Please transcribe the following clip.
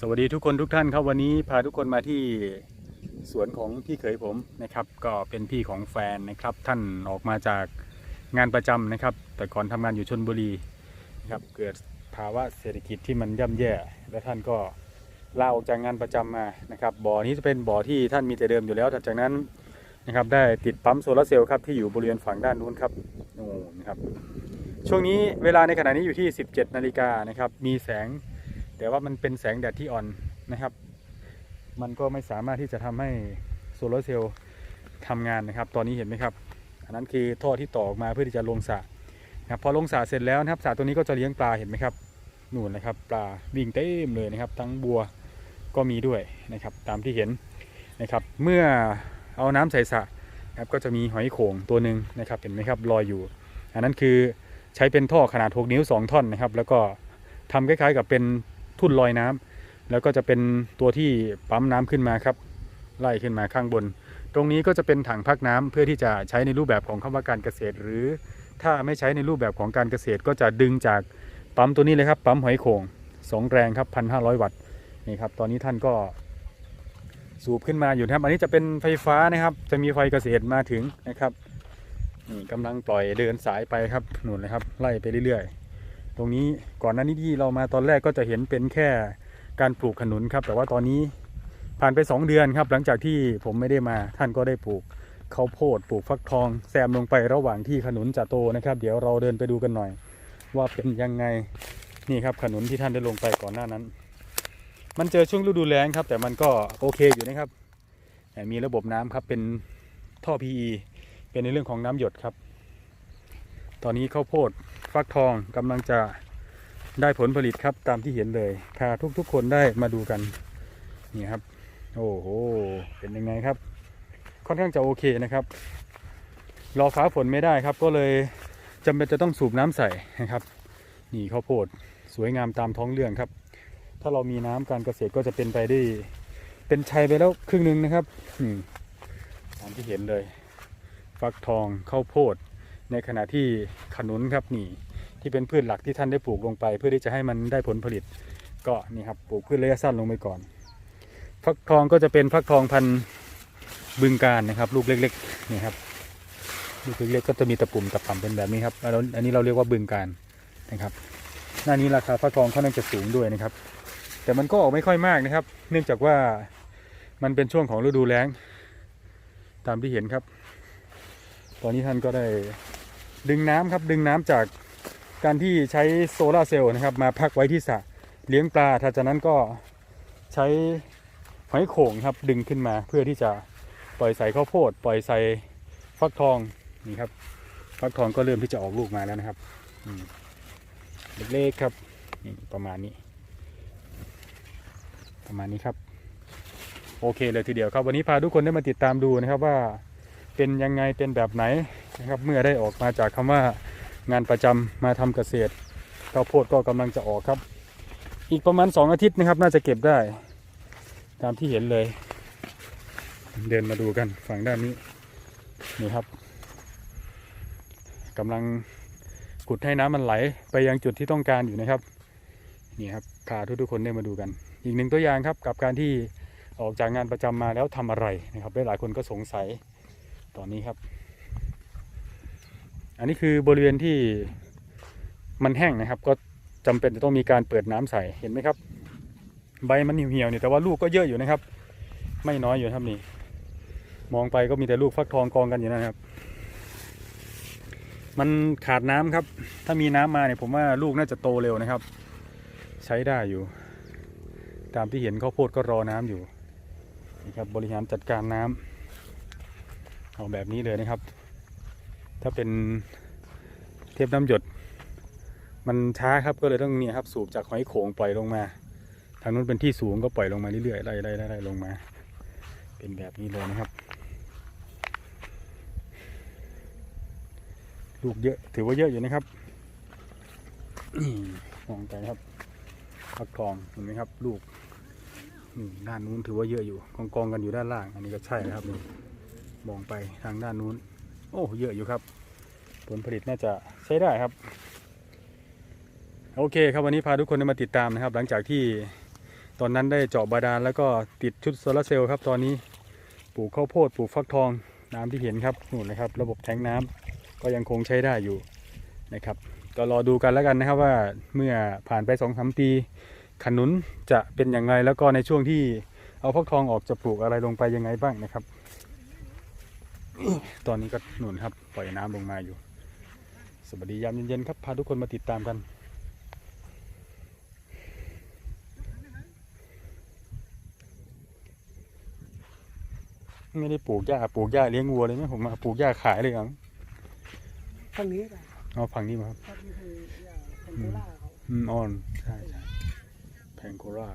สวัสดีทุกคนทุกท่านครับวันนี้พาทุกคนมาที่สวนของพี่เขยผมนะครับ ก็เป็นพี่ของแฟนนะครับ ท่านออกมาจากงานประจำนะครับ แต่ก่อนทำงานอยู่ชนบุรีนะครับเกิดภาวะเศรษฐกิจที่มันย่ำแย่ และท่านก็ลาออกจากงานประจำมานะครับ บ่อนี้จะเป็นบ่อที่ท่านมีแต่เดิมอยู่แล้วแต่จากนั้นนะครับได้ติดปั๊มโซลาร์เซลล์ครับที่อยู่บริเวณฝั่งด้านนู้นครับนู่นนะครับช่วงนี้เวลาในขณะนี้อยู่ที่ 17นาฬิกานะครับมีแสง แต่ว่ามันเป็นแสงแดดที่อ่อนนะครับ มันก็ไม่สามารถที่จะทำให้โซลาร์เซลล์ทำงานนะครับ ตอนนี้เห็นไหมครับ อันนั้นคือท่อที่ต่อออกมาเพื่อที่จะลงสระนะครับพอลงสระเสร็จแล้วนะครับสระตัวนี้ก็จะเลี้ยงปลาเห็นไหมครับหนูนนะครับปลาวิ่งเต็มเลยนะครับ ทั้งบัวก็มีด้วยนะครับ ตามที่เห็นนะครับ เมื่อเอาน้ำใส่สระนะครับก็จะมีหอยโข่งตัวหนึ่งนะครับเห็นไหมครับลอยอยู่ อันนั้นคือใช้เป็นท่อขนาด 6 นิ้ว 2 ท่อนนะครับ แล้วก็ทำคล้ายๆกับเป็น ทุ่นลอยน้ำแล้วก็จะเป็นตัวที่ปั๊มน้ำขึ้นมาครับ ไล่ขึ้นมาข้างบน ตรงนี้ก็จะเป็นถังพักน้ำเพื่อที่จะใช้ในรูปแบบของคำว่าการเกษตร หรือถ้าไม่ใช้ในรูปแบบของการเกษตรก็จะดึงจากปั๊มตัวนี้เลยครับ ปั๊มหอยโข่งสองแรงครับพันห้าร้อยวัตต์นี่ครับตอนนี้ท่านก็สูบขึ้นมาอยู่นะครับ อันนี้จะเป็นไฟฟ้านะครับ จะมีไฟเกษตรมาถึงนะครับนี่กำลังปล่อยเดินสายไปครับหนุนเลยครับ ไล่ไปเรื่อยๆ ตรงนี้ก่อนหน้านี้ที่เรามาตอนแรกก็จะเห็นเป็นแค่การปลูกขนุนครับ แต่ว่าตอนนี้ผ่านไป 2 เดือนครับ หลังจากที่ผมไม่ได้มาท่านก็ได้ปลูกข้าวโพดปลูกฟักทองแซมลงไประหว่างที่ขนุนจะโตนะครับ เดี๋ยวเราเดินไปดูกันหน่อย ว่าเป็นยังไงนี่ครับขนุนที่ท่านได้ลงไปก่อนหน้านั้น มันเจอช่วงฤดูแล้งครับ แต่มันก็โอเคอยู่นะครับมีระบบน้ำครับเป็นท่อ PE เป็นในเรื่องของน้ำหยดครับ ตอนนี้ข้าวโพด ฟักทองกำลังจะได้ผลผลิตครับตามที่เห็นเลย พาทุกๆคนได้มาดูกันนี่ครับ โอ้โหเป็นยังไงครับ ค่อนข้างจะโอเคนะครับ รอฟ้าฝนไม่ได้ครับ ก็เลยจำเป็นจะต้องสูบน้ำใส่นะครับ นี่ข้าวโพดสวยงามตามท้องเรื่องครับ ถ้าเรามีน้ำการเกษตรก็จะเป็นไปได้เป็นชัยไปแล้วครึ่งหนึ่งนะครับตามที่เห็นเลย ฟักทองข้าวโพด ในขณะที่ขนุนครับนี่ที่เป็นพืชหลักที่ท่านได้ปลูกลงไป เพื่อที่จะให้มันได้ผลผลิต ก็นี่ครับปลูกพืชระยะสั้นลงไปก่อน ฟักทองก็จะเป็นฟักทองพันธุ์บึงการนะครับ ลูกเล็กๆนี่ครับลูกเล็กๆก็จะมีตะปุ่มตะป่ำเป็นแบบนี้ครับแล้วอันนี้เราเรียกว่าบึงการนะครับ หน้านี้ราคาฟักทองค่อนข้างจะสูงด้วยนะครับ แต่มันก็ออกไม่ค่อยมากนะครับ เนื่องจากว่ามันเป็นช่วงของฤดูแล้ง ตามที่เห็นครับ ตอนนี้ท่านก็ได้ ดึงน้ำครับดึงน้ำจากการที่ใช้โซลาร์เซลล์นะครับ มาพักไว้ที่สระเลี้ยงปลาถ้าจากนั้นก็ใช้หอยโข่งครับดึงขึ้นมาเพื่อที่จะปล่อยใส่ข้าวโพด ปล่อยใส่ฟักทองนี่ครับฟักทองก็เริ่มที่จะออกลูกมาแล้วนะครับเล็กๆครับนี่ประมาณนี้ ประมาณนี้ครับ โอเคเลยทีเดียวครับ วันนี้พาทุกคนได้มาติดตามดูนะครับว่าเป็นยังไงเป็นแบบไหน นะครับเมื่อได้ออกมาจากคำว่างานประจำมาทำเกษตรข้าวโพดก็กำลังจะออกครับ อีกประมาณ 2 อาทิตย์นะครับ น่าจะเก็บได้ ตามที่เห็นเลย เดินมาดูกันฝั่งด้านนี้นี่ครับกำลังขุดให้น้ำมันไหลไปยังจุดที่ต้องการอยู่นะครับนี่ครับพาทุกๆคนได้มาดูกัน อีกหนึ่งตัวอย่างครับกับการที่ออกจากงานประจำมาแล้วทำอะไรนะครับหลายๆคนก็สงสัยตอนนี้ครับ อันนี้คือบริเวณที่มันแห้งนะครับ ก็จำเป็นจะต้องมีการเปิดน้ำใส่เห็นไหมครับ ใบมันเหี่ยวๆเนี่ยแต่ว่าลูกก็เยอะอยู่นะครับ ไม่น้อยอยู่ครับนี่มองไปก็มีแต่ลูกฟักทองกองกันอยู่นะครับ มันขาดน้ำครับ ถ้ามีน้ำมาเนี่ยผมว่าลูกน่าจะโตเร็วนะครับ ใช้ได้อยู่ ตามที่เห็นข้าวโพดก็รอน้ำอยู่นี่ครับบริหารจัดการน้ำเอาแบบนี้เลยนะครับ ถ้าเป็นเทปน้ำหยด มันช้าครับก็เลยต้องเนี่ยครับสูบจากหอยโขงปล่อยลงมา ทางนู้นเป็นที่สูงก็ปล่อยลงมาเรื่อยๆไล่ไล่ไล่ไล่ลงมา เป็นแบบนี้เลยนะครับ ลูกเยอะถือว่าเยอะอยู่นะครับมองไปครับฟักทองเห็นไหมครับ ลูกด้านนู้นถือว่าเยอะอยู่กองกองๆกันอยู่ด้านล่าง อันนี้ก็ใช่นะครับนี่มองไปทางด้านนู้น โอ้เยอะอยู่ครับ ผลผลิตน่าจะใช้ได้ครับ โอเคครับวันนี้พาทุกคนมาติดตามนะครับ หลังจากที่ตอนนั้นได้เจาะบาดาลแล้วก็ติดชุดโซลาร์เซลล์ครับ ตอนนี้ปลูกข้าวโพดปลูกฟักทองน้ำที่เห็นครับนู่นนะครับ ระบบแทงน้ำก็ยังคงใช้ได้อยู่นะครับ ก็รอดูกันแล้วกันนะครับว่าเมื่อผ่านไปสองสามปีขนุนจะเป็นอย่างไรแล้วก็ในช่วงที่เอาฟักทองออกจะปลูกอะไรลงไปยังไงบ้างนะครับ ตอนนี้ก็หนุนครับ ปล่อยน้ำลงมาอยู่ สวัสดียามเย็นๆครับ พาทุกคนมาติดตามกันไม่ได้ปลูกหญ้าปลูกหญ้าเลี้ยงวัวเลยไหมผมมาปลูกหญ้าขายเลยเหรอทางนี้ไปเอาฝั่งนี้มาครับครับนี่คือยาเป็นโคราชเขาอืมออนใช่ใช่แพงโกรา